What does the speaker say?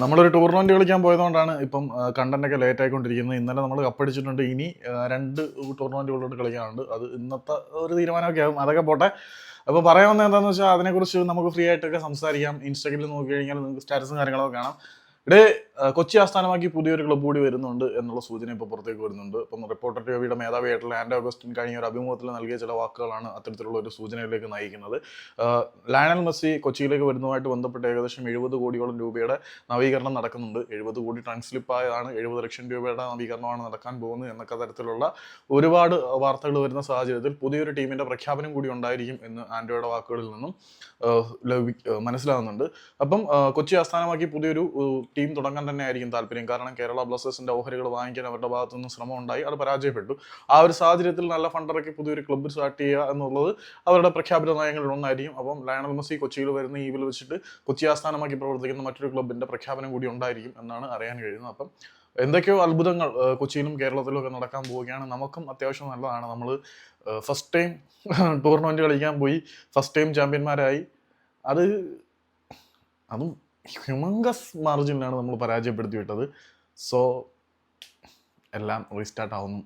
നമ്മളൊരു ടൂർണമെന്റ് കളിക്കാൻ പോയതുകൊണ്ടാണ് ഇപ്പം കണ്ടന്റ് ഒക്കെ ലേറ്റ് ആയിക്കൊണ്ടിരിക്കുന്നത്. ഇന്നലെ നമ്മൾ കപ്പടിച്ചിട്ടുണ്ട് ഇനി രണ്ട് ടൂർണമെന്റുകളോട് കളിക്കാനുണ്ട്. അത് ഇന്നത്തെ ഒരു തീരുമാനമൊക്കെ ആകും അതൊക്കെ പോട്ടെ. അപ്പോൾ പറയാൻ വന്നത് എന്താണെന്ന് വെച്ചാൽ അതിനെക്കുറിച്ച് നമുക്ക് ഫ്രീ ആയിട്ടൊക്കെ സംസാരിക്കാം. ഇൻസ്റ്റാഗ്രാമിൽ നോക്കി കഴിഞ്ഞാൽ നിങ്ങൾക്ക് സ്റ്റാറ്റസും കാര്യങ്ങളൊക്കെ കാണാം. ഇവിടെ കൊച്ചി ആസ്ഥാനമാക്കി പുതിയൊരു ക്ലബ് കൂടി വരുന്നുണ്ട് എന്നുള്ള സൂചന ഇപ്പോൾ പുറത്തേക്ക് വരുന്നുണ്ട്. ഇപ്പം റിപ്പോർട്ടർ ടിവിയുടെ മേധാവിയായിട്ടുള്ള ആൻഡ് ഓഗസ്റ്റിൻ കഴിഞ്ഞ ഒരു അഭിമുഖത്തിൽ നൽകിയ ചില വാക്കുകളാണ് അത്തരത്തിലുള്ള ഒരു സൂചനയിലേക്ക് നയിക്കുന്നത്. ലയണൽ മെസ്സി കൊച്ചിയിലേക്ക് വരുന്നതുമായിട്ട് ബന്ധപ്പെട്ട് ഏകദേശം എഴുപത് കോടിയോളം രൂപയുടെ നവീകരണം നടക്കുന്നുണ്ട്. എഴുപത് കോടി ട്രാൻസ്ലിപ്പായതാണ് സ്ലിപ്പായതാണ് എഴുപത് ലക്ഷം രൂപയുടെ നവീകരണമാണ് നടക്കാൻ പോകുന്നത് എന്നൊക്കെ തരത്തിലുള്ള ഒരുപാട് വാർത്തകൾ വരുന്ന സാഹചര്യത്തിൽ പുതിയൊരു ടീമിന്റെ പ്രഖ്യാപനം കൂടി ഉണ്ടായിരിക്കും എന്ന് ആൻഡ്രോയുടെ വാക്കുകളിൽ നിന്നും മനസ്സിലാകുന്നുണ്ട്. അപ്പം കൊച്ചി ആസ്ഥാനമാക്കി പുതിയൊരു ടീം തുടങ്ങാൻ തന്നെ ആയിരിക്കും താല്പര്യം. കാരണം കേരള ബ്ലസ്റ്റേഴ്സിന്റെ ഓഹരികൾ വാങ്ങിക്കാൻ അവരുടെ ഭാഗത്തു നിന്ന് ശ്രമം ഉണ്ടായി അത് പരാജയപ്പെട്ടു. ആ ഒരു സാഹചര്യത്തിൽ നല്ല ഫണ്ടിറക്കി പുതിയൊരു ക്ലബ്ബ് സ്റ്റാർട്ട് ചെയ്യുക എന്നുള്ളത് അവരുടെ പ്രഖ്യാപിത നയങ്ങളിൽ ഒന്നായിരിക്കും. അപ്പം ലയണൽ മെസ്സി കൊച്ചിയിൽ വരുന്ന ഈവിൽ വെച്ചിട്ട് കൊച്ചി ആസ്ഥാനമാക്കി പ്രവർത്തിക്കുന്ന മറ്റൊരു ക്ലബിന്റെ പ്രഖ്യാപനം കൂടി ഉണ്ടായിരിക്കും എന്നാണ് അറിയാൻ കഴിയുന്നത്. അപ്പം എന്തൊക്കെയോ അത്ഭുതങ്ങൾ കൊച്ചിയിലും കേരളത്തിലും ഒക്കെ നടക്കാൻ പോവുകയാണ്. നമുക്കും അത്യാവശ്യം നല്ലതാണ്. നമ്മൾ ഫസ്റ്റ് ടൈം ടൂർണമെന്റ് കളിക്കാൻ പോയി ഫസ്റ്റ് ടൈം ചാമ്പ്യന്മാരായി അത് അതും ഹ്യൂമങ്കസ് മാർജിനിലാണ് നമ്മൾ പരാജയപ്പെടുത്തി വിട്ടത്. സോ എല്ലാം റീസ്റ്റാർട്ട് ആവുന്നു.